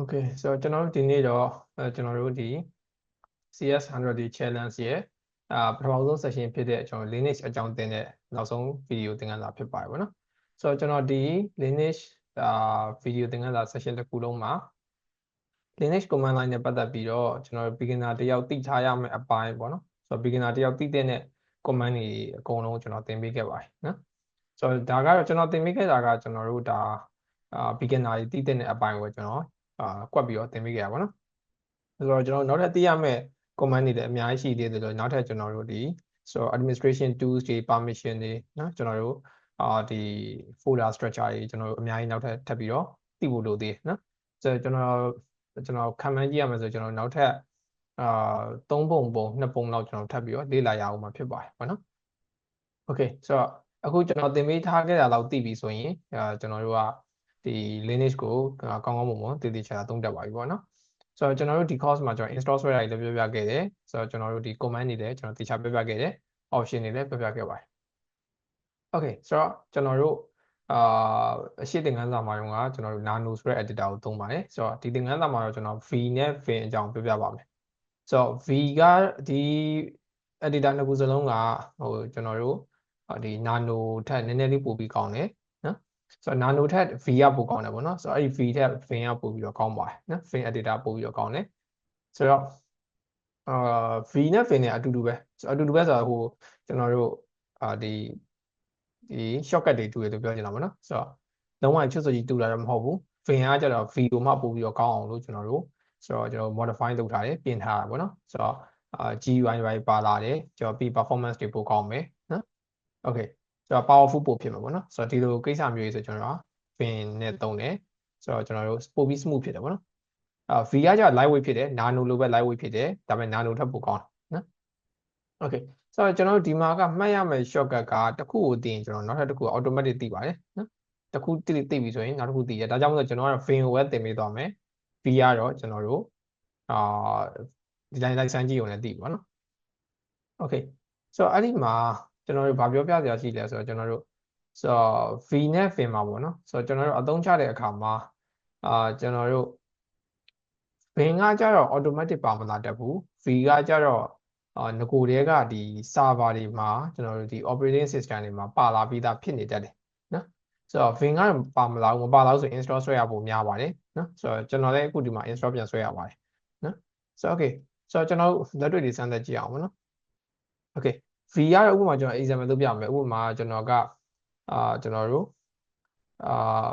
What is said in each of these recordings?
Okay ဆိုတော့ကျွန်တော်တို့ဒီနေ့တော့အဲကျွန်တော်တို့ဒီ CS100 ဒီ challenge ရဲ့အာပထမဆုံး session ဖြစ်တဲ့ကျွန်တော် Linux အကြောင်းသင်တဲ့နောက်ဆုံး video သင်ခန်းစာဖြစ်ပါတယ်ဗောနော်ဆိုတော့ကျွန်တော်ဒီ Linux အာ video သင်ခန်းစာ session တစ်ခုလုံးမှာ Linux command line နဲ့ပတ်သက်ပြီးတော့ကျွန်တော် beginner တယောက်သိထားရမယ့်အပိုင်းပေါ့နော်ဆိုတော့ beginner တယောက်သိတဲ့ command တွေအကုန်လုံးကျွန်တော်သင်ပေးခဲ့ပါတယ်နော်ဆိုတော့ဒါကတော့ကျွန်တော်သင်ပေးခဲ့တာကကျွန်တော်တို့ဒါအာ beginner တွေသိတဲ့အပိုင်းကိုကျွန်တော် အာကွက်ပြီးတော့သင်ပေးခဲ့ရပါတော့ဆိုတော့ကျွန်တော်နောက်ထပ်သိရမယ့် command တွေလည်းအများကြီးရှိသေးတယ်လို့နောက်ထပ်ကျွန်တော်တို့ဒီဆိုတော့ administration tools တွေ permission တွေနော်ကျွန်တော်တို့အာဒီ folder structure တွေကျွန်တော်တို့အများကြီးနောက်ထပ်ထပ်ပြီးတော့သိဖို့လိုသေးတယ်နော်ဆိုတော့ကျွန်တော်ကျွန်တော်ခံမှန်းကြည့်ရမယ်ဆိုကျွန်တော်နောက်ထပ်အာ၃ပုံပုံ၂ပုံလောက်ကျွန်တော်ထပ်ပြီးတော့လေ့လာရအောင်မှာဖြစ်ပါတယ်ပေါ့နော် Okay ဆိုတော့အခုကျွန်တော်သင်ပေးထားခဲ့တာလောက်သိပြီဆိုရင်အာကျွန်တော်တို့က ဒီ Linux ကိုကောင်းကောင်းမွန်မွန်တည်တည်ချာချာသုံးတတ်ပါပြီပေါ့နော်ဆိုတော့ကျွန်တော်တို့ဒီ course မှာကျွန်တော် install ဆွဲတာတွေလည်းပြောပြခဲ့တယ်ဆိုတော့ကျွန်တော်တို့ဒီ command တွေလည်းကျွန်တော်တည်ချာပြောပြခဲ့တယ် option တွေလည်းပြောပြခဲ့ပါတယ် Okay ဆိုတော့ကျွန်တော်တို့အာအရှိသင်ခန်းစာမှာတော့ကျွန်တော်တို့ nano ဆိုတဲ့ editor ကိုသုံးပါတယ်ဆိုတော့ဒီသင်ခန်းစာမှာတော့ကျွန်တော် v နဲ့ fin အကြောင်းပြောပြပါမယ်ဆိုတော့ v ကဒီ editor နှစ်ခုစလုံးကဟိုကျွန်တော်တို့ဒီ nano ထက်နည်းနည်းလေးပိုပြီးကောင်းတယ် ဆိုတော့ nano ထက် v ကပိုကောင်းတယ်ပေါ့နော်ဆိုတော့အဲ့ဒီ v ထက် fin ကပိုပြီးတော့ကောင်းပါတယ်နော် fin editor ပိုပြီးတော့ကောင်းတယ်ဆိုတော့အာ v နဲ့ fin နဲ့အတူတူပဲဆိုတော့အတူတူပဲဆိုတော့ဟိုကျွန်တော်တို့အာဒီဒီ shortcut တွေတူတယ်လို့ပြောချင်တာပေါ့နော်ဆိုတော့လုံးဝချွတ်ဆိုကြီးတူလာတော့မဟုတ်ဘူး fin ကကျတော့ v ကိုမှပို့ပြီးတော့ကောင်းအောင်လို့ကျွန်တော်တို့ဆိုတော့ကျွန်တော် modify လုပ်ထားတယ်ပြင်ထားတာပေါ့နော်ဆိုတော့အာ GUI တွေပါလာတယ်ကျွန်တော်ပြီး performance တွေပိုကောင်းမယ်နော် okay ဆို တော့ powerful ပို့ဖြစ်မှာပေါ့နော်ဆိုတော့ဒီလိုကိစ္စမျိုးကြီးဆိုကျွန်တော်က fin နဲ့သုံးတယ်ဆိုတော့ကျွန်တော်တို့ပိုပြီး smooth ဖြစ်တယ်ပေါ့နော်အာ V ကကျ lightweight ဖြစ်တယ် nano လိုပဲ lightweight ဖြစ်တယ်ဒါပေမဲ့ nano ထပ်ပိုကောင်းတယ်နော် okay ဆိုတော့ကျွန်တော်တို့ဒီမှာကမှတ်ရမယ့် shortcut ကတစ်ခုကိုတင်ကျွန်တော်နောက်ထပ်တစ်ခု automatic သိပါတယ်နော်တစ်ခုသိသိပြီဆိုရင်နောက်တစ်ခုသိရဒါကြောင့်မို့လို့ကျွန်တော်ကတော့ fin ကိုပဲတင်ပေးသွားမယ် V ကတော့ကျွန်တော်တို့အာဒီတိုင်းလိုက်စမ်းကြည့်ုံနဲ့သိပါနော် okay ဆိုတော့အဲ့ဒီမှာ ကျွန်တော်တို့ဗာပြောပြစရာရှိလဲဆိုတော့ကျွန်တော်တို့ဆိုတော့ V နဲ့ fin မှာပေါ့နော်ဆိုတော့ကျွန်တော်တို့အသုံးချတဲ့အခါမှာအာကျွန်တော်တို့ fin ကကြတော့ automatic ပါမလာတတ်ဘူး V ကကြတော့အာငကိုတည်းကဒီ server တွေမှာကျွန်တော်တို့ဒီ operating system တွေမှာပါလာပြီးသားဖြစ်နေတတ်တယ်နော်ဆိုတော့ fin ကပါမလာဘူးမပါလာဘူးဆို install ဆွဲရဖို့များပါတယ်နော်ဆိုတော့ကျွန်တော်လည်းအခုဒီမှာ install ပြန်ဆွဲရပါတယ်နော်ဆိုတော့ okay ဆိုတော့ကျွန်တော်လက်တွေ့တွေစမ်းသပ်ကြည့်အောင်ပေါ့နော် okay v ရတဲ့ဥပမာကျွန်တော် example လုပ်ပြမယ်ဥပမာကျွန်တော်ကအာကျွန်တော်တို့အာ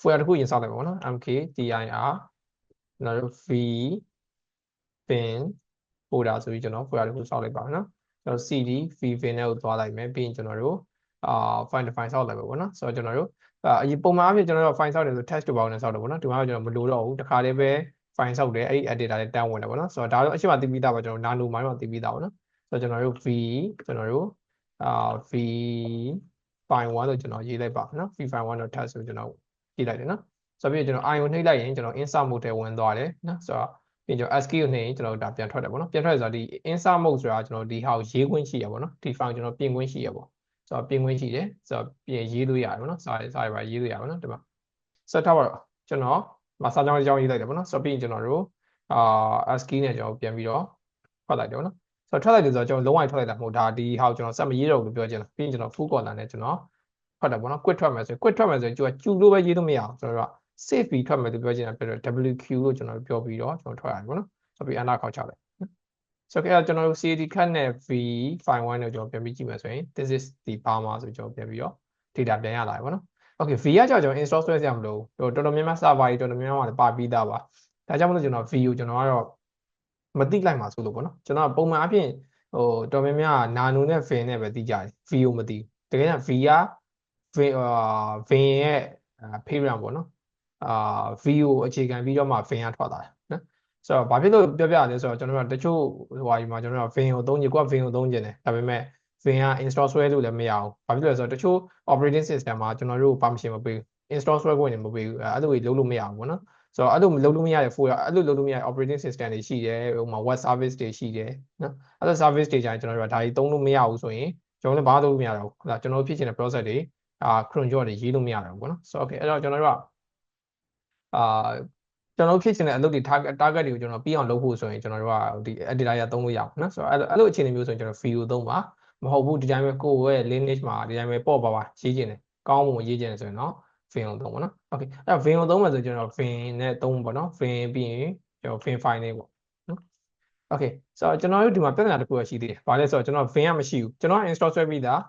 folder တစ်ခုရင်ဆောက်လိုက်ပါဘောနော် mkdir ကျွန်တော်တို့ v bin folder ဆိုပြီးကျွန်တော် folder တစ်ခုဆောက်လိုက်ပါနော်ကျွန်တော် cd v bin နဲ့ကိုသွားလိုက်မယ်ပြီးရင်ကျွန်တော်တို့အာ file define ဆောက်လိုက်ပါဘောနော်ဆိုတော့ကျွန်တော်တို့အာအရင်ပုံမှန်အဖြစ်ကျွန်တော်တို့ file ဆောက်တယ်ဆို text တူပေါင်းနဲ့ဆောက်တယ်ပေါ့နော်ဒီမှာကျွန်တော်မလိုတော့ဘူးတခါတည်းပဲ file ဆောက်တယ်အဲ့ဒီ editor လေးတန်းဝင်တယ်ပေါ့နော်ဆိုတော့ဒါတော့အရှိမသိပြီးသားပါကျွန်တော် nano မှာတော့သိပြီးသားပါနော် ဆိုတော့ကျွန်တော်တို့ v ကျွန်တော်တို့အာ v file 1လို့ကျွန်တော်ရေးလိုက်ပါနော် v file 1 test ဆိုကျွန်တော်ရေးလိုက်တယ်နော်ဆိုတော့ပြီးကျွန်တော် i ကိုနှိပ်လိုက်ရင်ကျွန်တော် insert mode ထဲဝင်သွားတယ်နော်ဆိုတော့ပြီးကျွန်တော် ASCII ကိုနှိပ်ရင်ကျွန်တော်ဒါပြန်ထွက်တယ်ပေါ့နော်ပြန်ထွက်ဆိုတော့ဒီ insert mode ဆိုတာကျွန်တော်ဒီဟာကိုရေးခွင့်ရှိရပေါ့နော်ဒီ file ကျွန်တော်ပြင်ခွင့်ရှိရပေါ့ဆိုတော့ပြင်ခွင့်ရှိတယ်ဆိုတော့ပြင်ရေးလို့ရတယ်ပေါ့နော်စာစာတွေပါရေးလို့ရပါနော်ဒီမှာဆက်ထားပါတော့ကျွန်တော်မစာကြောင်းအကြောင်းရေးလိုက်တယ်ပေါ့နော်ဆိုတော့ပြီးရင်ကျွန်တော်တို့အာ ASCII နဲ့ကျွန်တော်ပြန်ပြီးတော့ဖတ်လိုက်တယ်ပေါ့နော် ဆိုတော့ထွက်လိုက်တယ်ဆိုတော့ကျွန်တော်လုံးဝထွက်လိုက်တာမဟုတ်ဒါဒီဟာကိုကျွန်တော်စက်မရေးတော့ဘူးပြောချင်တာပြီးရင်ကျွန်တော် full color နဲ့ကျွန်တော်ထွက်တယ်ပေါ့နော် quit ထွက်မယ်ဆိုရင် quit ထွက်မယ်ဆိုရင်ကျူကကျူလို့ပဲရေးလို့မရအောင်ကျွန်တော်တို့က save ပြီးထွက်မယ်လို့ပြောချင်တာပြတော့ wq လို့ကျွန်တော်ပြောပြီးတော့ကျွန်တော်ထွက်ရတယ်ပေါ့နော်ဆိုပြီး enter ခေါက်ချလိုက်ဆိုတော့အဲ့ကျွန်တော်တို့ cd cut နဲ့ v file 1ကိုကျွန်တော်ပြန်ပြီးကြည့်မယ်ဆိုရင် this is the parma ဆိုပြီးကျွန်တော်ပြန်ပြီးတော့ data ပြန်ရလာတယ်ပေါ့နော် okay v ကကြောင့်ကျွန်တော် install ဆွဲစရာမလိုဘူးတော်တော်များများ server တွေတော်တော်များများမှာပါပြီးသားပါဒါကြောင့်မလို့ကျွန်တော် v ကိုကျွန်တော်ကတော့ မသိလိုက်မှာဆိုလို့ပေါ့နော်ကျွန်တော်ပုံမှန်အဖြစ်ဟိုတော်များများနာနိုနဲ့ fin နဲ့ပဲသိကြတယ် v ကိုမသိတကယ်က v က fin အာ fin ရဲ့ parent ပေါ့နော်အာ v ကိုအခြေခံပြီးတော့မှ fin ကထွက်လာတယ်နော်ဆိုတော့ဘာဖြစ်လို့ပြောပြရလဲဆိုတော့ကျွန်တော်တို့ကတချို့ဟိုဟာဒီမှာကျွန်တော်တို့က fin ကိုသုံးကြည့်ကိုက fin ကိုသုံးကြတယ်ဒါပေမဲ့ fin က install ဆွဲလို့လည်းမရဘူးဘာဖြစ်လို့လဲဆိုတော့တချို့ operating system မှာကျွန်တော်တို့ permission မပေးဘူး install ဆွဲခွင့်လည်းမပေးဘူးအဲ့လိုလုပ်လို့မရဘူးပေါ့နော် ဆိုတော့အဲ့လိုလုပ်လို့မရတဲ့ folder အဲ့လိုလုပ်လို့မရတဲ့ operating system တွေရှိတယ်ဟိုမှာ web service တွေရှိတယ်နော်အဲ့လို service တွေကြရင်ကျွန်တော်တို့ကဒါကြီးသုံးလို့မရဘူးဆိုရင်ကျွန်တော်လည်းဘာလုပ်လို့မရတော့ဘူးဟုတ်လားကျွန်တော်ဖြစ်ချင်တဲ့ process တွေအာ cron job တွေရေးလို့မရတော့ဘူးပေါ့နော်ဆိုတော့ okay အဲ့တော့ကျွန်တော်တို့ကအာကျွန်တော်တို့ဖြစ်ချင်တဲ့အလုပ်တွေ target target တွေကိုကျွန်တော်ပြီးအောင်လုပ်ဖို့ဆိုရင်ကျွန်တော်တို့ကဒီ editor ရသုံးလို့ရအောင်နော်ဆိုတော့အဲ့လိုအဲ့လိုအခြေအနေမျိုးဆိုရင်ကျွန်တော် video သုံးပါမဟုတ်ဘူးဒီတိုင်းပဲကိုယ့်ရဲ့ lineage မှာဒီတိုင်းပဲပေါ့ပါပါရေးချင်တယ်ကောင်းမှုရေးချင်တယ်ဆိုရင်တော့ vim ကိုသုံးပါနော် okay အဲ့တော့ vim ကိုသုံးမှဆိုကျွန်တော် vim နဲ့သုံးပါနော် vim ပြီးရင်ကျွန်တော် vim file လေးပေါ့နော် okay ဆိုတော့ကျွန်တော်တို့ဒီမှာပြဿနာတစ်ခုရှိသေးတယ်ဘာလဲဆိုတော့ကျွန်တော် vim ကမရှိဘူးကျွန်တော် install ဆွဲပြီးသား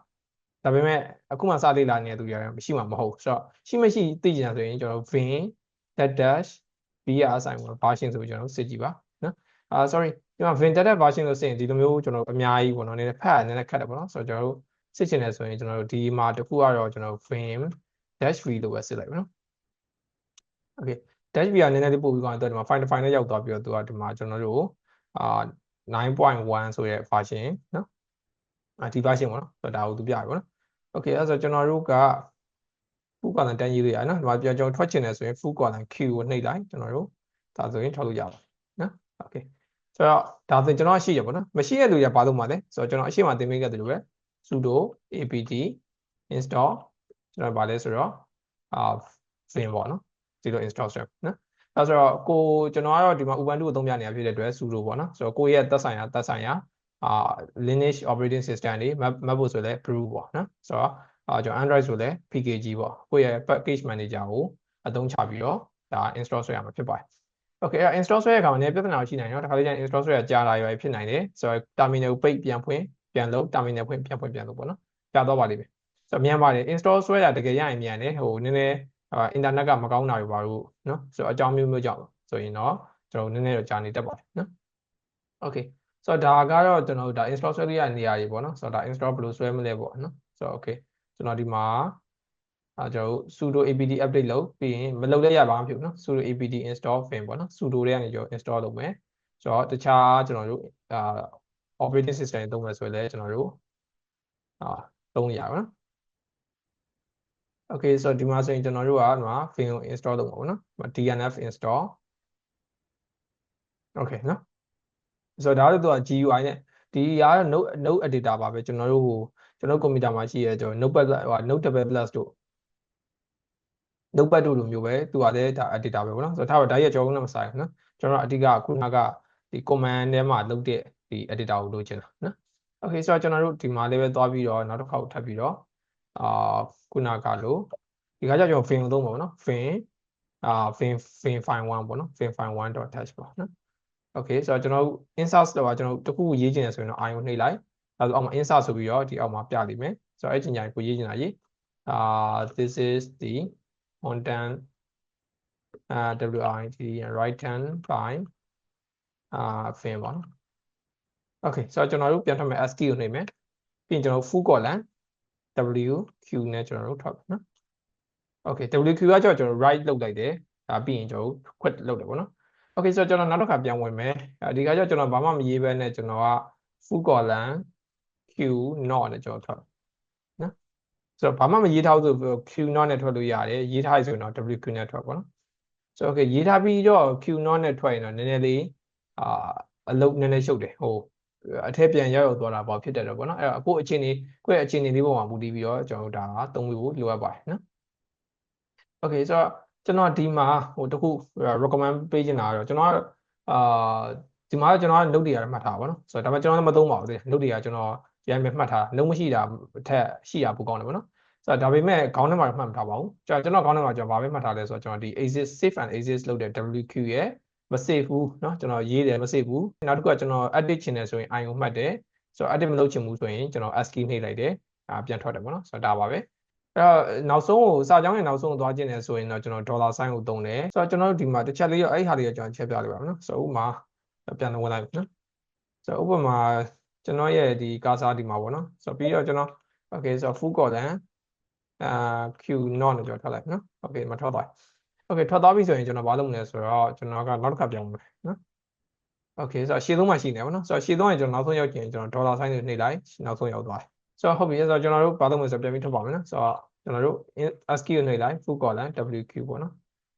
ဒါပေမဲ့အခုမှစသေးလာနေတဲ့သူတွေမရှိမှမဟုတ်ဆိုတော့ရှိမရှိသိကြတယ်ဆိုရင်ကျွန်တော် vim dash VR sign version ဆိုပြီးကျွန်တော်စစ်ကြည့်ပါနော်အာ sorry ဒီမှာ Vendetta version လို့ဆိုရင်ဒီလိုမျိုးကျွန်တော်အများကြီးပေါ့နော်နည်းနည်းဖတ်နည်းနည်းခက်တယ်ပေါ့နော်ဆိုတော့ကျွန်တော်တို့စစ်ချင်တယ်ဆိုရင်ကျွန်တော်တို့ဒီမှာတစ်ခုကတော့ကျွန်တော် vim dash v လို့ပဲစစ်လိုက်ပါနော် okay dash v ကနည်းနည်းလေးပို့ပြီးတော့ဒီမှာ file file နဲ့ရောက်သွားပြီးတော့သူကဒီမှာကျွန်တော်တို့အာ9.1ဆိုရဲ့ version နော်အာဒီ version ပေါ့နော်ဆိုတော့ဒါကိုသူပြရပါနော် okay အဲ့ဆိုကျွန်တော်တို့က full column တန်းရေးလို့ရတယ်နော်ဒီမှာပြန်ကျွန်တော်ထွက်ချင်တယ်ဆိုရင် full column q ကိုနှိပ်လိုက်ကျွန်တော်တို့ဒါဆိုရင်ထွက်လို့ရပါနော် okay ဆိုတော့ဒါဆိုကျွန်တော်ရှိရပါတော့မရှိတဲ့လူတွေကဘာလုပ်မှာလဲဆိုတော့ကျွန်တော်အရှိမသင်ပေးခဲ့တယ်လို့ပဲ sudo apt install ကျွန်တော်ဗာလဲဆိုတော့အာ vim ပေါ့နော်ဒီလို install ဆိုနော်အဲဆိုတော့ကိုကျွန်တော်ကတော့ဒီမှာ ubuntu ကိုသုံးပြနေတာဖြစ်တဲ့အတွက် sudo ပေါ့နော်ဆိုတော့ကိုရဲ့သက်ဆိုင်ရာသက်ဆိုင်ရာအာ lineage operating system တွေ map ဖို့ဆိုလဲ brew ပေါ့နော်ဆိုတော့အာကျွန်တော် android ဆိုလဲ pkg ပေါ့ကိုရဲ့ package manager ကိုအသုံးချပြီးတော့ဒါ install ဆွဲရမှာဖြစ်ပါတယ် okay အဲ့ install ဆွဲရတဲ့အခါမှာလည်းပြဿနာရှိနိုင်တယ်နော်တခါလေကျရင် install ဆွဲရကြာလာရွယ်ဖြစ်နိုင်တယ်ဆိုတော့ terminal ကိုပိတ်ပြန်ဖွင့်ပြန်လုပ် terminal ဖွင့်ပြန်ဖွင့်ပြန်လုပ်ပေါ့နော်ကြာတော့ပါလိမ့်မယ် ဆိုတော့မြန်ပါတယ် install ဆွဲရတကယ်ရရင်မြန်တယ်ဟိုနည်းနည်းအာ internet ကမကောင်းတာတွေပါလို့နော်ဆိုတော့အကြောင်းမျိုးမျိုးကြောင့်ဆိုရင်တော့ကျွန်တော်နည်းနည်းတော့ကြာနေတတ်ပါတယ်နော် okay ဆိုတော့ဒါကတော့ကျွန်တော်တို့ဒါ install ဆွဲရတဲ့နေရာတွေပေါ့နော်ဆိုတော့ဒါ install ဘယ်လိုဆွဲမလဲပေါ့နော်ဆိုတော့ okay ကျွန်တော်ဒီမှာအဲကျွန်တော်တို့ sudo apt update လုပ်ပြီးရင်မလုပ်လဲရပါမှဖြစ်ဘူးနော် sudo apt install vim ပေါ့နော် sudo တွေကနေကျွန်တော် install လုပ်မယ်ဆိုတော့တခြားကျွန်တော်တို့အာ operating system တွေသုံးမယ်ဆိုရင်လည်းကျွန်တော်တို့အာသုံးရပါနော် okay ဆိုတော့ဒီမှာဆိုရင်ကျွန်တော်တို့ကဒီမှာ vim ကို install လုပ်မှာပေါ့နော် dnf install okay နော်ဆိုတော့ဒါတော့သူက GUI နဲ့ဒီရ node node editor ပါပဲကျွန်တော်တို့ဟိုကျွန်တော်ကွန်ပျူတာမှာရှိရဲကျွန်တော် notepad ဟို notepad plus တို့ notepad တို့လိုမျိုးပဲသူကလည်းဒါ editor ပဲပေါ့နော်ဆိုတော့ဒါပဲဒါရဲ့ကြောင်းနဲ့မဆိုင်ဘူးနော်ကျွန်တော်အဓိကခုနကဒီ command ထဲမှာလုပ်တဲ့ဒီ editor ကိုလိုချင်တာနော် okay ဆိုတော့ကျွန်တော်တို့ဒီမှာလည်းပဲသွားပြီးတော့နောက်တစ်ခေါက်ထပ်ပြီးတော့ အာခုနကလိုဒီကကြောင့်ကျွန်တော် fin ကိုသုံးပါပေါ့နော် fin အာ fin fin file 1ပေါ့နော် fin file 1.touch ပေါ့နော် okay ဆိုတော့ကျွန်တော်တို့ insert တော့ကျွန်တော်တို့တခုရေးချင်တယ်ဆိုရင်တော့ i ကိုနှိပ်လိုက်အဲဆိုအောက်မှာ insert ဆိုပြီးတော့ဒီအောက်မှာပြလိမ့်မယ်ဆိုတော့အဲ့ချိန်ကျရင်ကိုရေးချင်တာရေးအာ this is the content uh wit right hand by အာ fin ပေါ့နော် okay ဆိုတော့ကျွန်တော်တို့ပြန်ထွက်မယ် sk ကိုနှိပ်မယ်ပြီးရင်ကျွန်တော် full column wq နဲ့ကျွန်တော်တို့ထွက်ပါနော် okay wq ကကျွန်တော် right လုပ်လိုက်တယ်ဒါပြီးရင်ကျွန်တော် quit လုပ်တယ်ပေါ့နော် okay ဆိုတော့ကျွန်တော်နောက်တစ်ခါပြန်ဝင်မယ်ဒီကကျကျွန်တော်ဘာမှမရေးဘဲနဲ့ကျွန်တော်က full column q not နဲ့ကျွန်တော်ထွက်နော်ဆိုတော့ဘာမှမရေးထားဘူးဆို q not နဲ့ထွက်လို့ရတယ်ရေးထားရဆိုရင်တော့ wq နဲ့ထွက်ပါနော်ဆိုတော့ okay ရေးထားပြီးတော့ q not နဲ့ထွက်ရင်တော့နည်းနည်းလေးအာအလုပ်နည်းနည်းရှုပ်တယ်ဟို အထက်ပြန်ရောက်ရောက်သွားတာပေါ့ဖြစ်တယ်တော့ပေါ့နော်အဲ့တော့အခုအခြေအနေကိုယ့်ရဲ့အခြေအနေလေးပုံမှာမူတည်ပြီးတော့ကျွန်တော်တို့ဒါသုံးဖို့လိုအပ်ပါတယ်နော် okay ဆိုတော့ကျွန်တော်ဒီမှာဟိုတခု recommend ပေးချင်တာကတော့ကျွန်တော်အာဒီမှာကျွန်တော်က note တွေရမှတ်ထားပါတော့ဆိုတော့ဒါပေမဲ့ကျွန်တော်လည်းမသုံးပါဘူး note တွေကကျွန်တော်ရိုင်းမဲ့မှတ်ထား note မရှိတာအထက်ရှိတာပိုကောင်းတယ်ပေါ့နော်ဆိုတော့ဒါပေမဲ့ခေါင်းထဲမှာမှတ်မထားပါဘူးကျွန်တော်ကျွန်တော်ခေါင်းထဲမှာကျွန်တော်ဗာပဲမှတ်ထားလဲဆိုတော့ကျွန်တော်ဒီ exist save and exist လုပ်တဲ့ wq ရဲ့ မ save ဘူးเนาะကျွန်တော်ရေးတယ်မ save ဘူးနောက်တစ်ခုကကျွန်တော် edit ချင်တယ်ဆိုရင် i ကိုမှတ်တယ်ဆိုတော့ edit မလုပ်ချင်ဘူးဆိုရင်ကျွန်တော် ascii နှိပ်လိုက်တယ်အာပြန်ထွက်တယ်ပေါ့နော်ဆိုတော့ဒါပါပဲအဲ့တော့နောက်ဆုံးကိုစာကြောင်းရဲ့နောက်ဆုံးကိုသွားခြင်းတယ်ဆိုရင်တော့ကျွန်တော်ဒေါ်လာဆိုင်းကိုသုံးတယ်ဆိုတော့ကျွန်တော်တို့ဒီမှာတစ်ချက်လေးတော့အဲ့ဟာလေးကိုကျွန်တော်ချက်ပြလိုက်ပါမယ်နော်ဆိုတော့ဥမာပြန်ဝင်လိုက်နော်ဆိုတော့ဥပမာကျွန်တော်ရဲ့ဒီကာစာဒီမှာပေါ့နော်ဆိုတော့ပြီးတော့ကျွန်တော် okay ဆိုတော့ full column အာ q not နဲ့ကျွန်တော်ထွက်လိုက်နော် okay မထွက်သွား okay ထွက်သွားပြီဆိုရင်ကျွန်တော်ဘာလုပ်မလဲဆိုတော့ကျွန်တော်ကနောက်တစ်ခါပြောင်းမယ်နော် okay ဆိုတော့ရှေ့ဆုံးမှာရှိနေပါနော်ဆိုတော့ရှေ့ဆုံးရင်ကျွန်တော်နောက်ဆုံးရောက်ကျင်ကျွန်တော်ဒေါ်လာဆိုင်းကိုနှိပ်လိုက်နောက်ဆုံးရောက်သွားတယ်ဆိုတော့ဟုတ်ပြီဆိုတော့ကျွန်တော်တို့ဘာလုပ်မလဲဆိုတော့ပြန်ပြီးထုတ်ပါမယ်နော်ဆိုတော့ကျွန်တော်တို့ ASCII ကိုနှိပ်လိုက် full column WQ ပေါ့နော်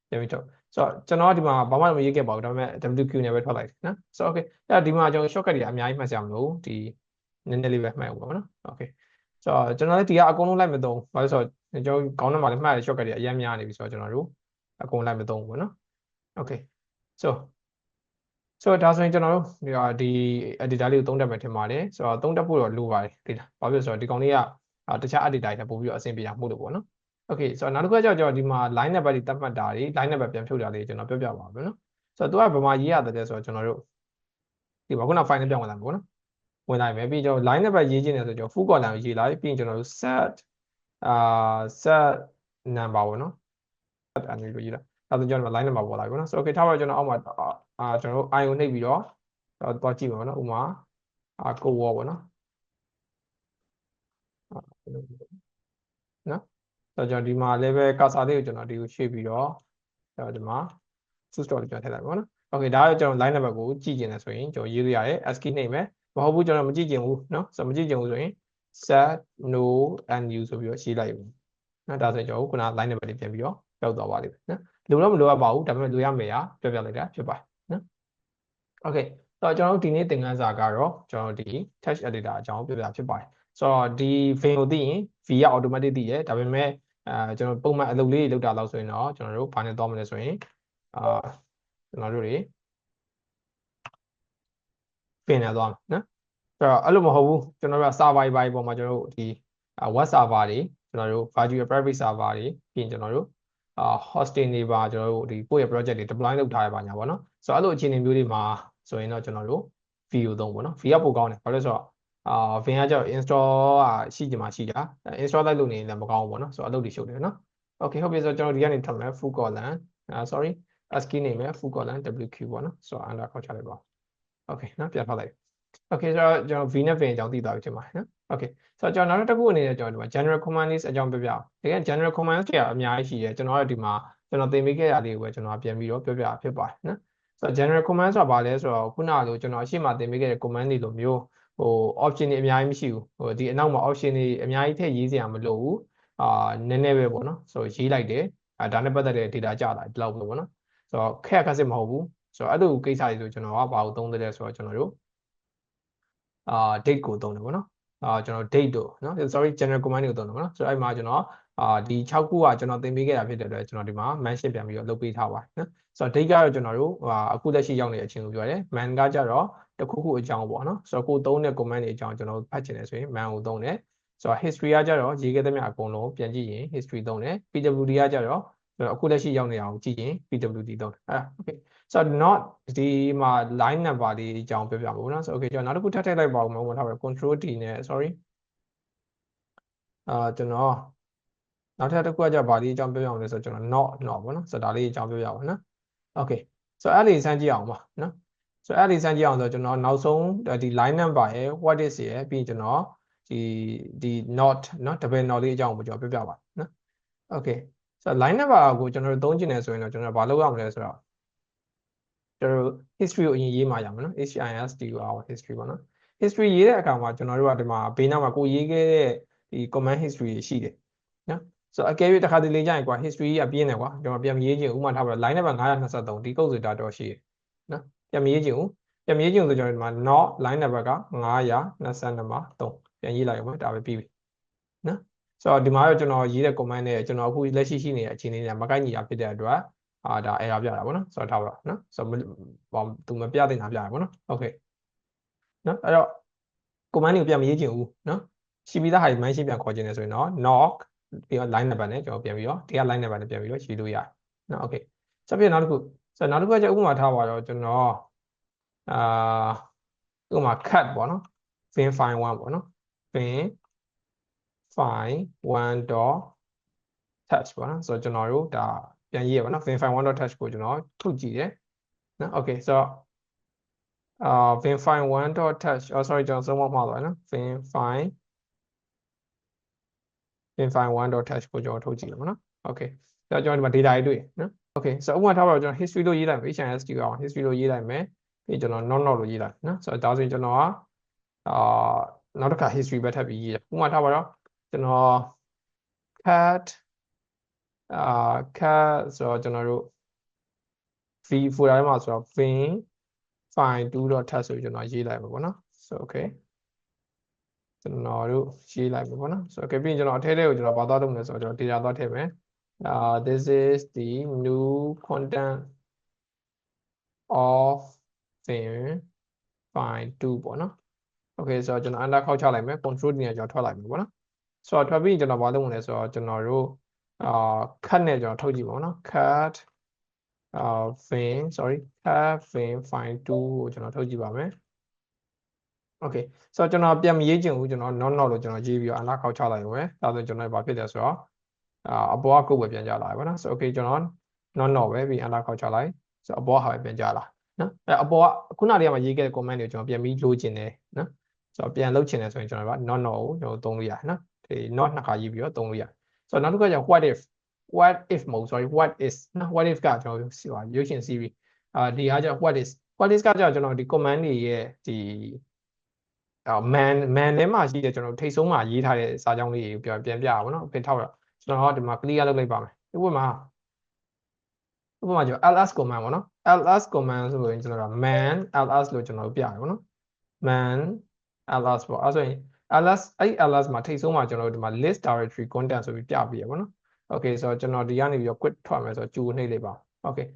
ပြန်ပြီးထုတ်ဆိုတော့ကျွန်တော်ကဒီမှာဘာမှမရေးခဲ့ပါဘူးဒါပေမဲ့ WQ နဲ့ပဲထွက်လိုက်တယ်နော်ဆိုတော့ okay အဲ့ဒီမှာကျွန်တော် shortcut တွေအများကြီးမှတ်စရာမလိုဒီနည်းနည်းလေးပဲမှတ်အောင်ပါနော် okay ဆိုတော့ကျွန်တော်လည်းဒီကအကုန်လုံးလိုက်မသုံးဘာလို့ဆိုတော့ကျွန်တော်ခေါင်းထဲမှာလည်းမှတ်ရတဲ့ shortcut တွေအများများနေပြီဆိုတော့ကျွန်တော်တို့ အကုန်လိုက်မသုံးဘူးပေါ့နော် okay so so ဒါဆိုရင်ကျွန်တော်တို့ဒီ editor လေးကိုသုံးတတ်မယ်ထင်ပါတယ်ဆိုတော့သုံးတတ်ဖို့တော့လိုပါတယ်ဒီလားဘာဖြစ်လို့ဆိုတော့ဒီကောင်လေးကတခြား editor တွေပို့ပြီးတော့အဆင်ပြေအောင်မှုလို့ပေါ့နော် okay ဆိုတော့နောက်တစ်ခုကကြောင့်ကျွန်တော်ဒီမှာ line number တွေတတ်မှတ်တာတွေ line number ပြန်ဖြုတ်တာလေးကျွန်တော်ပြောပြပါမယ်နော်ဆိုတော့သူကဗမာရေးရတယ်ဆိုတော့ကျွန်တော်တို့ဒီမှာခုန file နဲ့ပြောင်းဝင်လာမှာပေါ့နော်ဝင်လိုက်မယ်ပြီးကျွန်တော် line number ရေးခြင်းတယ်ဆိုကျွန်တော် full column ရေးလိုက်ပြီးရင်ကျွန်တော်တို့ set အာ set number ပေါ့နော် set အန်ဂယ်ကိုရေးတာဒါဆိုကျွန်တော် line နံပါတ်ပေါ်လာပြီနော်ဆိုတော့ okay ထားပါကျွန်တော်အောက်မှာအာကျွန်တော် ion နှိပ်ပြီးတော့တော့ကြည့်ပါမယ်နော်ဥမာအာကိုဝေါ်ပေါ့နော်နော်ဆိုတော့ကျွန်တော်ဒီမှာ level cursor လေးကိုကျွန်တော်ဒီကိုရှေ့ပြီးတော့ကျွန်တော်ဒီမှာ source store ကိုကျွန်တော်ထည့်လိုက်ပါနော် okay ဒါကကျွန်တော် line နံပါတ်ကိုကြည့်ကျင်တယ်ဆိုရင်ကျွန်တော်ရေးလို့ရတယ် ASCII နှိပ်မယ်မဟုတ်ဘူးကျွန်တော်မကြည့်ကျင်ဘူးနော်ဆိုတော့မကြည့်ကျင်ဘူးဆိုရင် set no and you ဆိုပြီးတော့ရှင်းလိုက်ပြီနော်ဒါဆိုရင်ကျွန်တော်ခုန line number တွေပြန်ပြီးတော့ ရောက်သွားပါလိမ့်မယ်နော်လိုတော့မလိုရပါဘူးဒါပေမဲ့လိုရမယ်ရာပြောပြလိုက်တာဖြစ်ပါတယ်နော် Okay ဆိုတော့ကျွန်တော်တို့ဒီနေ့သင်ခန်းစာကတော့ကျွန်တော်ဒီ text editor အကြောင်းပြောပြဖြစ်ပါတယ်ဆိုတော့ဒီ vim ကိုသိရင် v က automatic သိရဲဒါပေမဲ့အဲကျွန်တော်ပုံမှန်အလုပ်လေးတွေလုပ်တာတော့ဆိုရင်တော့ကျွန်တော်တို့ဘာနဲ့သွားမလဲဆိုရင်အာကျွန်တော်တို့တွေပင်နေသွားမယ်နော်အဲ့တော့အဲ့လိုမဟုတ်ဘူးကျွန်တော်တို့က server ဘိုင်းပေါ်မှာကျွန်တော်တို့ဒီ web server တွေကျွန်တော်တို့ virtual private server တွေပြီးရင်ကျွန်တော်တို့ အာ hosting တွေပါကျွန်တော်တို့ဒီကိုယ့်ရဲ့ project တွေ deploy လုပ်ထားရပါညာပေါ့နော်ဆိုတော့အဲ့လိုအခြေအနေမျိုးတွေမှာဆိုရင်တော့ကျွန်တော်တို့ view သုံးပေါ့နော် view ကပိုကောင်းတယ်ဘာလို့လဲဆိုတော့အာ vin ကကြောက် install อ่ะရှိကြမှာရှိတာ install လိုက်လို့နေလည်းမကောင်းဘူးပေါ့နော်ဆိုတော့အလုပ်တွေရှုပ်တယ်နော် okay ဟုတ်ပြီဆိုတော့ကျွန်တော်ဒီကနေထပ်မယ် full column အာ sorry ASCII နေမယ် full column wq ပေါ့နော်ဆိုတော့ under ခေါက်ချလိုက်ပါ okay နော်ပြန်ဖတ်လိုက် okay ဆိုတော့ကျွန်တော် v နဲ့ vin အကြောင်းသိသွားပြီထင်ပါတယ်နော် okay ဆိုတော့ကျွန်တော်နောက်တစ်ခုအနေနဲ့ကျွန်တော်ဒီမှာ general command list အကြောင်းပြောပြအောင်တကယ် general command list တွေအများကြီးရှိတယ်ကျွန်တော်တို့ဒီမှာကျွန်တော်သင်ပေးခဲ့တာလေးကိုပဲကျွန်တော်ပြန်ပြီးတော့ပြောပြဖြစ်ပါတယ်နော်ဆိုတော့ general command ဆိုတာဘာလဲဆိုတော့ခုနကလိုကျွန်တော်အရှိမသင်ပေးခဲ့တဲ့ command တွေလိုမျိုးဟို option တွေအများကြီးမရှိဘူးဟိုဒီအနောက်မှာ option တွေအများကြီးထည့်ရေးစရာမလိုဘူးအာနည်းနည်းပဲပေါ့နော်ဆိုရေးလိုက်တယ်အဲဒါနဲ့ပတ်သက်တဲ့ data ကြလာဒီလောက်ပဲပေါ့နော်ဆိုတော့ခက်ခက်စစ်မဟုတ်ဘူးဆိုတော့အဲ့လိုကိစ္စတွေဆိုကျွန်တော်ကဘာကိုသုံးတယ်လဲဆိုတော့ကျွန်တော်တို့အာ date ကိုသုံးတယ်ပေါ့နော် အာကျွန်တော် date တို့နော် sorry general command ကိုသုံးတယ်ပေါ့နော်ဆိုတော့အဲ့မှာကျွန်တော်အာဒီ6ခုကကျွန်တော်သင်ပေးခဲ့တာဖြစ်တဲ့အတွက်ကျွန်တော်ဒီမှာ mention ပြန်ပြီးတော့လုပ်ပေးထားပါတယ်နော်ဆိုတော့ date ကတော့ကျွန်တော်တို့ဟာအခုလက်ရှိရောက်နေတဲ့အချိန်ကိုပြောရတယ် man ကကြတော့တခုခုအကြောင်းပေါ့နော်ဆိုတော့ကိုသုံးတဲ့ command တွေအကြောင်းကျွန်တော်ဖတ်ချင်တယ်ဆိုရင် man ကိုသုံးတယ်ဆိုတော့ history ကကြတော့ရေးခဲ့သမျှအကုန်လုံးပြန်ကြည့်ရင် history သုံးတယ် pwd ကကြတော့အခုလက်ရှိရောက်နေအောင်ကြည့်ရင် pwd သုံးတယ်အဲ့ okay ဆိုတော့ not ဒီမှာ line number လေးအကြောင်းပြောပြမှာပေါ့နော်ဆိုတော့ okay ကျွန်တော်နောက်တစ်ခုထပ်ထည့်လိုက်ပါဦးမဟုတ်ထားပဲ control d နဲ့ sorry အာကျွန်တော်နောက်ထပ်တစ်ခုကကြဘာလေးအကြောင်းပြောပြအောင်လဲဆိုတော့ကျွန်တော် not not ပေါ့နော်ဆိုတော့ဒါလေးအကြောင်းပြောပြပါနော် okay ဆိုတော့အဲ့လေးစမ်းကြည့်အောင်ပါနော်ဆိုတော့အဲ့လေးစမ်းကြည့်အောင်ဆိုတော့ကျွန်တော်နောက်ဆုံးဒီ line number ရယ် what is ရယ်ပြီးကျွန်တော်ဒီဒီ not နော် double not လေးအကြောင်းကိုကျွန်တော်ပြောပြပါနော် okay ဆိုတော့ line number ကိုကျွန်တော်တို့သုံးချင်တယ်ဆိုရင်တော့ကျွန်တော်ဘာလုပ်ရမလဲဆိုတော့ ကျွန်တော်တို့ history ကိုအရင်ရေးမှာရမယ်နော် HISTOR history ပေါ့နော် history ရေးတဲ့အခါမှာကျွန်တော်တို့ကဒီမှာဘေးနားမှာကိုရေးခဲ့တဲ့ဒီ command history ရှိတယ်နော်ဆိုတော့အကယ်၍တစ်ခါတလေကြာရင်ကွာ history ကပြင်းတယ်ကွာကျွန်တော်ပြန်မရေးချင်ဥမာထားပါတော့ line number 923ဒီကုတ်ဆိုတာတော့ရှိတယ်နော်ပြန်မရေးချင်ဘူးပြန်မရေးချင်ဆိုကျွန်တော်ဒီမှာ not line number က922မှာ3ပြန်ရေးလိုက်အောင်ဒါပဲပြီးပြီနော်ဆိုတော့ဒီမှာတော့ကျွန်တော်ရေးတဲ့ command နဲ့ကျွန်တော်အခုလက်ရှိရှိနေတဲ့အခြေအနေနဲ့မကိုက်ညီတာဖြစ်တဲ့အတွက် အာဒါ error ပြတာပေါ့နော်ဆိုတော့ထားပါတော့နော်ဆိုတော့သူမပြတဲ့နာပြတာပေါ့နော် okay နော်အဲ့တော့ command ကိုပြန်မရေးချင်ဘူးနော်ရှိပြီးသားဟာဒီ man ရှင်းပြန်ခေါ်ချင်တယ်ဆိုရင်တော့ knock ပြီးတော့ line number နဲ့ကျွန်တော်ပြန်ပြီးတော့ဒီက line number နဲ့ပြန်ပြီးတော့ရေးလို့ရတယ်နော် okay ဆက်ပြီးနောက်တစ်ခုဆိုတော့နောက်တစ်ခုကကျဥပမာထားပါတော့ကျွန်တော်အာဥပမာ cut ပေါ့နော် fin file 1ပေါ့နော် fin file 1 dot touch ပေါ့နော်ဆိုတော့ကျွန်တော်တို့ဒါ ပြန်ရေးရပါနော် fin file 1 dot touch ကိုကျွန်တော်ထုတ်ကြည့်တယ်နော် okay ဆိုတော့အာ fin file 1 dot touch oh sorry ကျွန်တော်ဆုံးမမှားသွားနော် fin file fin file 1 dot touch ကိုကျွန်တော်ထုတ်ကြည့်ရပါနော် okay ဆိုတော့ကျွန်တော်ဒီမှာ data တွေတွေ့နော် okay ဆိုတော့ဥပမာထားပါတော့ကျွန်တော် history လို့ရေးလိုက်မယ် HIST အောင် history လို့ရေးလိုက်မယ်ပြီးကျွန်တော် not not လို့ရေးလိုက်နော်ဆိုတော့ဒါဆိုရင်ကျွန်တော်ကအာနောက်တစ်ခါ history ပဲထပ်ပြီးရေးရဥပမာထားပါတော့ကျွန်တော် cat အာ cat ဆိုတော့ကျွန်တော်တို့ v folder ထဲမှာဆိုတော့ fin file 2.touch ဆိုကျွန်တော်ရေးလိုက်မှာပေါ့နော်ဆို okay ကျွန်တော်တို့ရေးလိုက်မှာပေါ့နော်ဆို okay ပြီးရင်ကျွန်တော်အထဲထဲကိုကျွန်တော်ဘာသွားလုပ်မလဲဆိုတော့ကျွန်တော် data သွားထည့်မယ် uh this is the new content of thin fine 2 ပေါ့နော် okay ဆိုတော့ကျွန်တော် under ခောက်ချလိုက်မယ် control နေရာကျွန်တော်ထွက်လိုက်မယ်ပေါ့နော်ဆိုတော့ထွက်ပြီးကျွန်တော်ဘာလုပ်မလဲဆိုတော့ကျွန်တော်တို့ အာ cut နဲ့ကျွန်တော်ထုတ်ကြည့်ပါဦးနော် cut အာ fin sorry cut fin fine 2ကိုကျွန်တော်ထုတ်ကြည့်ပါမယ် okay ဆိုတော့ကျွန်တော်ပြန်မရေးချင်ဘူးကျွန်တော် not not လို့ကျွန်တော်ရေးပြီးတော့ under ခောက်ချလိုက်မယ်ဒါဆိုကျွန်တော်ဘာဖြစ်လဲဆိုတော့အာအပေါ်ကကုတ်ပဲပြန်ကြလာပါနော်ဆို okay ကျွန်တော် not not ပဲပြီး under ခောက်ချလိုက်ဆိုတော့အပေါ်ဟာပဲပြန်ကြလာနော်အဲအပေါ်ကခုနလေးကမှရေးခဲ့တဲ့ comment တွေကိုကျွန်တော်ပြန်ပြီးလိုချင်တယ်နော်ဆိုတော့ပြန်လုပ်ချင်တယ်ဆိုရင်ကျွန်တော်က not not ကိုကျွန်တော်သုံးလို့ရတယ်နော်ဒီ not နှစ်ခါရေးပြီးတော့သုံးလို့ရတယ် ဆိုတော့နောက်တစ်ခါကျ what if what if မဟုတ် sorry what is နော် what if ကကျွန်တော်စီပါရုပ်ရှင် series အာဒီဟာကျ what is what is ကကျကျွန်တော်ဒီ command တွေရဲ့ဒီအာ man man ထဲမှာရှိတဲ့ကျွန်တော်ထိတ်ဆုံးမှာရေးထားတဲ့စာကြောင်းလေးကိုပြန်ပြန်ပြရပါတော့ဖိထောက်ရကျွန်တော်ဒီမှာ clear လုပ်လိုက်ပါမယ်ဥပမာဥပမာကျွန်တော် ls command ပေါ့နော် ls command ဆိုရင်ကျွန်တော်က man ls လို့ကျွန်တော်ပြရပါတော့ man ls ပေါ့အဲဆိုရင် ls အဲ့ ls မှာထိတ်ဆုံးမှာကျွန်တော်တို့ဒီမှာ list directory content ဆိုပြီးပြပေးရပါတော့ okay ဆိုတော့ကျွန်တော်ဒီကနေပြီးတော့ quit ထွက်မယ်ဆိုတော့ကျူနှိပ်လိုက်ပါ okay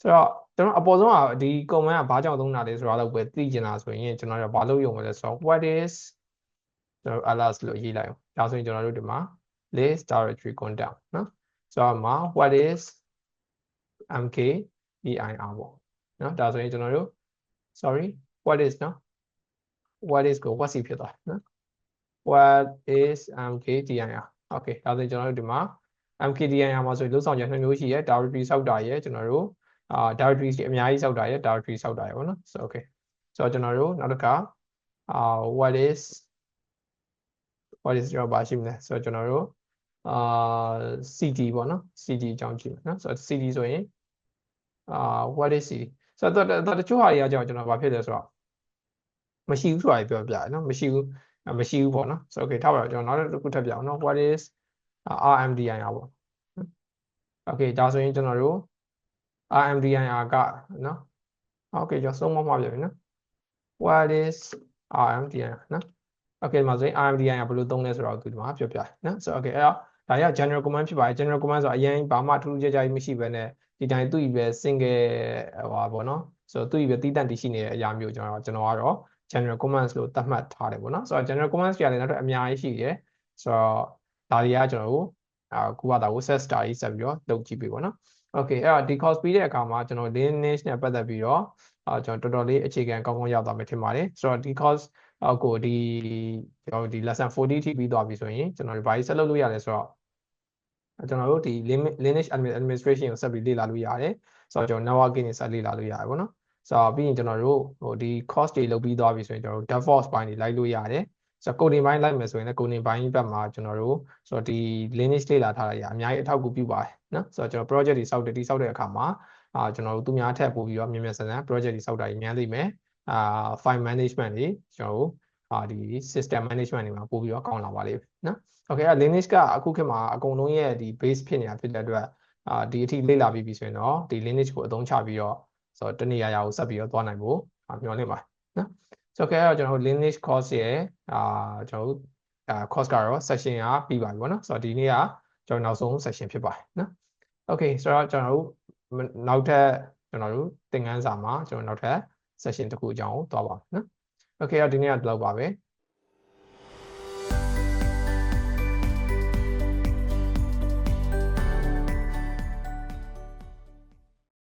ဆိုတော့ကျွန်တော်အပေါ်ဆုံးကဒီ command ကဘာကြောင့်သုံးတာလဲဆိုတာတော့ပဲသိကျင်တာဆိုရင်ကျွန်တော်တို့ဘာလို့用မလဲဆိုတော့ what is ကျွန်တော် ls လို့ရေးလိုက်အောင်ဒါဆိုရင်ကျွန်တော်တို့ဒီမှာ list directory content နော်ဆိုတော့မှာ what is mkdir ပေါ့နော်ဒါဆိုရင်ကျွန်တော်တို့ sorry what is နော် what is ကို what စီဖြစ်သွားနော် what is mkdir okay ဒါဆိုရင်ကျွန်တော်တို့ဒီမှာ mkdir မှာဆိုရင်လုံးဆောင်ချက်နှစ်မျိုးရှိရဲ directory စောက်တာရဲကျွန်တော်တို့အာ directory အများကြီးစောက်တာရဲ directory စောက်တာရဲပေါ့နော် so okay ဆိုတော့ကျွန်တော်တို့နောက်တစ်ခါအာ what is what is ကျွန်တော်ပါရှိမလဲဆိုတော့ကျွန်တော်တို့အာ cd ပေါ့နော် cd အကြောင်းကြည့်မယ်နော်ဆိုတော့ cd ဆိုရင်အာ what is cd ဆိုတော့တချို့ဟာတွေကကြောင့်ကျွန်တော်ဘာဖြစ်လဲဆိုတော့မရှိဘူးဆိုတာပြောပြရနော်မရှိဘူး မရှိဘူးပေါ့နော်ဆိုတော့ okay ထားပါတော့ကျွန်တော်နောက်တစ်ခုထပ်ပြအောင်နော် what is RMDIR ပေါ့ okay ဒါဆိုရင်ကျွန်တော်တို့ RMDIR ကနော် okay ကျွန်တော်ဆုံးမမှာပြပြီနော် what is RMDIR နော် okay မှာဆိုရင် RMDIR ဘယ်လိုသုံးလဲဆိုတော့သူဒီမှာပြောပြနော်ဆိုတော့ okay အဲ့တော့ဒါရ general command ဖြစ်ပါတယ် general command ဆိုတော့အရင်ဘာမှထူးထူးခြားခြားကြီးမရှိဘဲနဲ့ဒီတိုင်းသူ့ကြီးပဲ single ဟိုပါပေါ့နော်ဆိုတော့သူ့ကြီးပဲတီးတန့်တည်ရှိနေတဲ့အရာမျိုးကျွန်တော်ကျွန်တော်ကတော့ general commands လို့သတ်မှတ်ထားတယ်ပေါ့နော်ဆိုတော့ general commands ကြရတယ်နောက်ထပ်အများကြီးရှိတယ်ဆိုတော့ဒါတွေကကျွန်တော်တို့အခုကဒါကို set star ကြီးဆက်ပြီးတော့လုပ်ကြည့်ပေးပေါ့နော် okay အဲ့တော့ဒီ course ပြီးတဲ့အခါမှာကျွန်တော် Linux နဲ့ပတ်သက်ပြီးတော့အာကျွန်တော်တော်တော်လေးအခြေခံကောင်းကောင်းရောက်သွားမယ်ထင်ပါတယ်ဆိုတော့ဒီ course အောက်ကိုဒီကျွန်တော်ဒီ lesson 40 ထိပြီးသွားပြီဆိုရင်ကျွန်တော်ဒီဘာကြီးဆက်လုပ်လို့ရလဲဆိုတော့ကျွန်တော်တို့ဒီ Linux administration ကိုဆက်ပြီးလေ့လာလို့ရတယ်ဆိုတော့ကျွန်တော် networking တွေဆက်လေ့လာလို့ရတယ်ပေါ့နော် ဆိုတော့ပြီးရင်ကျွန်တော်တို့ဟိုဒီ course တွေလုပ်ပြီးသွားပြီဆိုရင်ကျွန်တော်တို့ DevOps ဘိုင်းတွေလိုက်လို့ရတယ်ဆိုတော့ coding ဘိုင်းလိုက်မယ်ဆိုရင်လည်း coding ဘိုင်းဘက်မှာကျွန်တော်တို့ဆိုတော့ဒီ Linux လေ့လာထားရအများကြီးအထောက်အကူပြုပါတယ်နော်ဆိုတော့ကျွန်တော် project တွေစောက်တယ်တိစောက်တဲ့အခါမှာအာကျွန်တော်တို့သူများထက်ပို့ပြီးတော့မြန်မြန်ဆန်ဆန် project တွေစောက်တာကြီးများလိမ့်မယ်အာ file management တွေကျွန်တော်တို့အာဒီ system management တွေမှာပို့ပြီးတော့ကောင်းလာပါလိမ့်မယ်နော် okay အဲ Linux ကအခုခေတ်မှာအကုန်လုံးရဲ့ဒီ base ဖြစ်နေတာဖြစ်တဲ့အတွက်အာဒီအထိလေ့လာပြီးပြီဆိုရင်တော့ဒီ Linux ကိုအသုံးချပြီးတော့ ဆိုတော့တနေရာရာကိုဆက်ပြီးတော့သွားနိုင်ဖို့မျှော်လင့်ပါနော်ဆိုတော့အဲ့တော့ကျွန်တော်တို့ Linux course ရဲ့အာကျွန်တော်တို့အာ course ကတော့ session ကပြီးပါပြီပေါ့နော်ဆိုတော့ဒီနေ့ကကျွန်တော်နောက်ဆုံး session ဖြစ်ပါတယ်နော် okay ဆိုတော့ကျွန်တော်တို့နောက်ထပ်ကျွန်တော်တို့သင်ခန်းစာမှာကျွန်တော်နောက်ထပ် session တစ်ခုအကြောင်းကိုသွားပါမယ်နော် okay အဲ့တော့ဒီနေ့ကဒီလောက်ပါပဲ